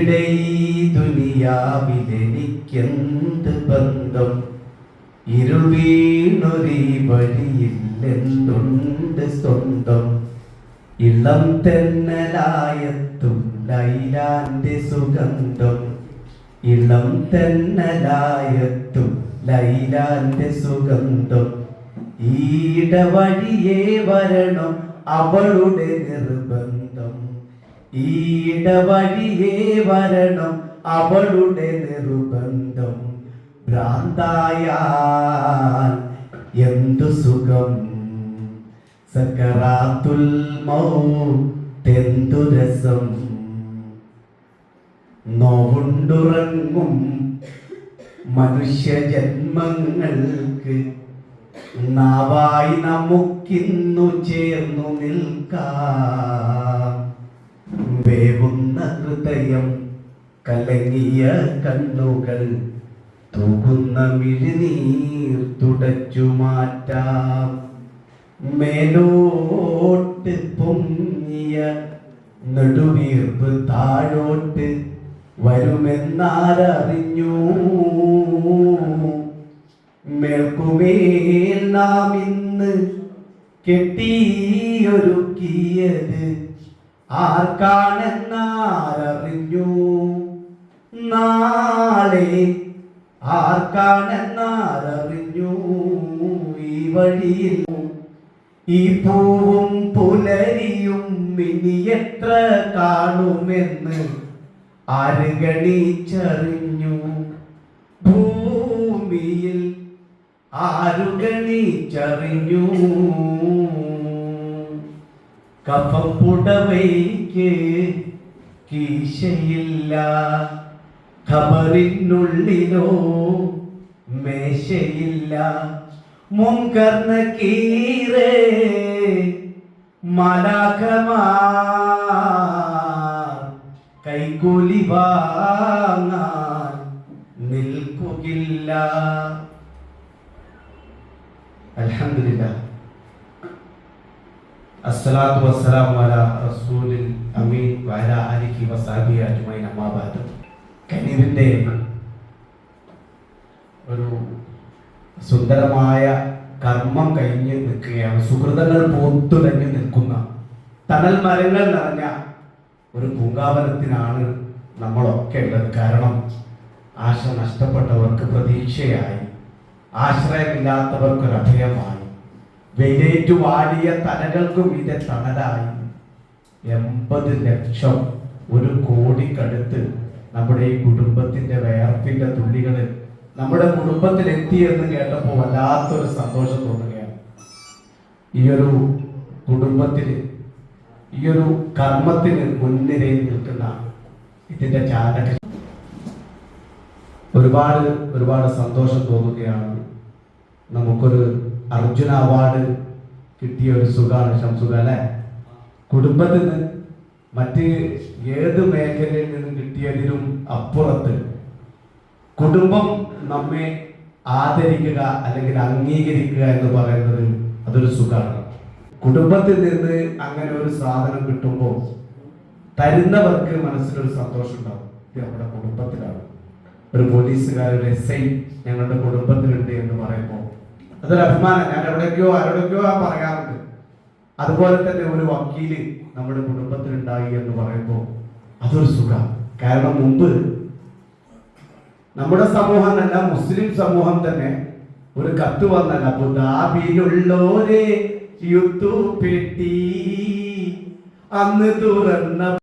ഇവിടെ ദുനിയാവിലെനിക്കെന്ത് ബന്ധം? ഇരുൾ വീണൊരീ വഴിയില്ലെന്തുണ്ട് സ്വന്തം? ഇളം തെന്നലായത്തും ലൈലാന്റെ സുഗന്ധം. ഇളം തെന്നലായത്തും ലൈലാന്റെ സുഗന്ധം. ഈട വഴിയേ വരണം അവളുടെ നിർബന്ധം. ഈട വഴിയേ വരണം അവളുടെ നിർബന്ധം ഭ്രാന്തായാൽ എന്തു സുഖം? സക്കറാത്തുൽ മൗത്തെന്തു രസം? നോവുണ്ടുറങ്ങും മനുഷ്യ ജന്മങ്ങൾക്ക് നാവായി നമുക്കിന്നു ചേർന്നു നിൽക്കാം. വേവുന്ന ഹൃദയം കലങ്ങിയ കണ്ണുകൾ തൂകുന്ന മിഴിനീർ തുടച്ചു മാറ്റാം. മേലോട്ട് പൊങ്ങിയ നെടുവീർപ്പ് താഴോട്ട് വരുമെന്നാരറിഞ്ഞു മേൽക്കുമേൽ നാം ഇന്ന് കെട്ടിയൊരുക്കിയത് ആർക്കാണെന്നാരറിഞ്ഞു നാളെ ആർക്കാണെന്നാരറിഞ്ഞു ഈ വഴിയിൽ ഈ പൂവും പുലരിയും ഇനി എത്ര കാണുമെന്ന് ആര് ഗണിച്ചറിഞ്ഞു? ഭൂമിയിൽ ആരു ഗണിച്ചറിഞ്ഞു? കീശയില്ല. ഖബറിനുള്ളിലോ മേശയില്ല. കീറേ മലാഖമാ. കൈകൂലി വാങ്ങാൻ നിൽക്കുകില്ല അൽഹംദുലില്ലാ അസ്സലാത്തു വസ്സലാമു അലാ റസൂലിൽ അമീൻ വഅലാ ആലിഹി വസഹബിഹി അജ്മൈൻ അമ്മാ ബഅദ്. ഒരു സുന്ദരമായ കർമ്മം കഴിഞ്ഞ് നിൽക്കുകയാണ്. സുഹൃതങ്ങൾ പൂത്തുലഞ്ഞ് നിൽക്കുന്ന തണൽ മരങ്ങൾ നിറഞ്ഞ ഒരു പൂങ്കാവനത്തിനാണ് നമ്മളൊക്കെ ഉള്ളത്. കാരണം ആശ നഷ്ടപ്പെട്ടവർക്ക് പ്രതീക്ഷയായി ആശ്രയമില്ലാത്തവർക്ക് ഒരു അഭയമായി വെയിലേറ്റു വാടിയ തലകൾക്കും ഇത് തണലായി. എൺപത് ലക്ഷം ഒരു കോടിക്കടുത്ത് നമ്മുടെ ഈ കുടുംബത്തിന്റെ വേർപ്പിന്റെ തുള്ളികൾ നമ്മുടെ കുടുംബത്തിൽ എത്തിയെന്ന് കേട്ടപ്പോൾ വല്ലാത്തൊരു സന്തോഷം തോന്നുകയാണ്. ഈ ഒരു കുടുംബത്തിന് ഈ ഒരു കർമ്മത്തിന് മുൻനിരയിൽ നിൽക്കുന്ന ഇതിന്റെ ചാലക ഒരുപാട് ഒരുപാട് സന്തോഷം തോന്നുകയാണ്. നമുക്കൊരു അർജുന അവാർഡ് കിട്ടിയ ഒരു സുഖമാണ് ഷംസുഖ അല്ലെ? കുടുംബത്തിൽ നിന്ന് മറ്റ് ഏത് മേഖലയിൽ നിന്നും കിട്ടിയതിനും അപ്പുറത്ത് കുടുംബം നമ്മെ ആദരിക്കുക അല്ലെങ്കിൽ അംഗീകരിക്കുക എന്ന് പറയുന്നത് അതൊരു സുഖമാണ് കുടുംബത്തിൽ നിന്ന് അങ്ങനെ ഒരു സാധനം കിട്ടുമ്പോൾ തരുന്നവർക്ക് മനസ്സിലൊരു സന്തോഷം ഉണ്ടാവും. നമ്മുടെ കുടുംബത്തിലാണ്. ഒരു പോലീസുകാരുടെ എസ് ഐ ഞങ്ങളുടെ കുടുംബത്തിലുണ്ട് എന്ന് പറയുമ്പോൾ അതൊരു അഭിമാനം. ഞാൻ എവിടേക്കോ ആരോടൊക്കെയോ ആ പറയാറുണ്ട്. അതുപോലെ തന്നെ ഒരു വക്കീൽ നമ്മുടെ കുടുംബത്തിലുണ്ടായി എന്ന് പറയുമ്പോൾ അതൊരു സുഖം. കാരണം മുമ്പ് നമ്മുടെ സമൂഹം അല്ല മുസ്ലിം സമൂഹം തന്നെ ഒരു കത്ത് വന്നല്ല അബുദാബിയിലുള്ളോരെ യുദ്ധു പെട്ടി അന്ന് തുറന്ന